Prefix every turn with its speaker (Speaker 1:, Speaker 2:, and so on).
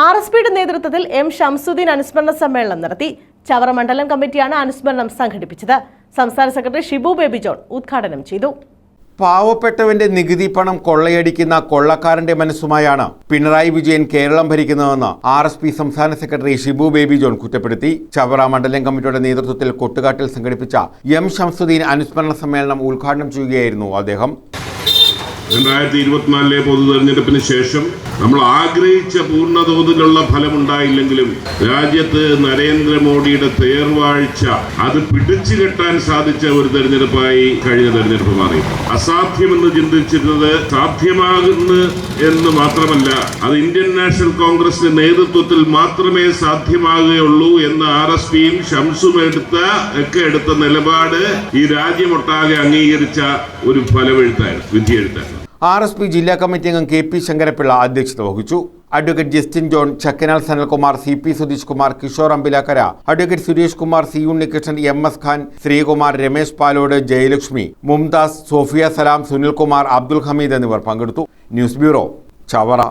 Speaker 1: R S പിയുടെ നേതൃത്വത്തിൽ M Shamsuddin അനുസ്മരണ സമ്മേളനം നടത്തി ചവറ മണ്ഡലം കമ്മിറ്റിയാണ് അനുസ്മരണം സംഘടിപ്പിച്ചത്. സംസ്ഥാന സെക്രട്ടറി ഷിബു ബേബി ജോൺ ഉദ്ഘാടനം ചെയ്തു.
Speaker 2: പാവപ്പെട്ടവന്റെ നികുതി പണം കൊള്ളയടിക്കുന്ന കൊള്ളക്കാരന്റെ മനസ്സുമായാണ് പിണറായി വിജയൻ കേരളം ഭരിക്കുന്നതെന്ന് ആർ എസ് പി സംസ്ഥാന സെക്രട്ടറി ഷിബു ബേബി ജോൺ കുറ്റപ്പെടുത്തി. ചവറ മണ്ഡലം കമ്മിറ്റിയുടെ നേതൃത്വത്തിൽ കൊട്ടുകാട്ടിൽ സംഘടിപ്പിച്ച എം ഷംസുദ്ദീൻ അനുസ്മരണ സമ്മേളനം ഉദ്ഘാടനം ചെയ്യുകയായിരുന്നു അദ്ദേഹം.
Speaker 3: രണ്ടായിരത്തി ഇരുപത്തിനാലിലെ പൊതു തെരഞ്ഞെടുപ്പിന് ശേഷം നമ്മൾ ആഗ്രഹിച്ച പൂർണതോതിലുള്ള ഫലമുണ്ടായില്ലെങ്കിലും രാജ്യത്ത് നരേന്ദ്രമോദിയുടെ തേർവാഴ്ച അത് പിടിച്ചു കെട്ടാൻ സാധിച്ച ഒരു തെരഞ്ഞെടുപ്പായി കഴിഞ്ഞ തെരഞ്ഞെടുപ്പ് മാറി. അസാധ്യമെന്ന് ചിന്തിച്ചിരുന്നത് സാധ്യമാകുന്നു എന്ന് മാത്രമല്ല അത് ഇന്ത്യൻ നാഷണൽ കോൺഗ്രസിന്റെ നേതൃത്വത്തിൽ മാത്രമേ സാധ്യമാകുകയുള്ളൂ എന്ന് ആർ എസ് പിയും ഷംസും എടുത്ത ഒക്കെ എടുത്ത നിലപാട് ഈ രാജ്യമൊട്ടാകെ അംഗീകരിച്ച ഒരു ഫലമെഴുത്തായിരുന്നു വിധിയെഴുത്തായിരുന്നു.
Speaker 2: ആർ എസ് പി ജില്ലാ കമ്മിറ്റി അംഗം കെ പി ശങ്കരപ്പിള്ള അധ്യക്ഷത വഹിച്ചു. Advocate Justin John Chakkanal Sanalkumar C P Sudheesh Kumar Kishore Ambilakkara advocate Suresh Kumar C Unnikrishnan M S Khan Sreekumar Ramesh Palode Jayalakshmi Mumtaz Sofia Salam Sunilkumar Abdul Hameed എന്നിവർ പങ്കെടുത്തു. News bureau Chavara.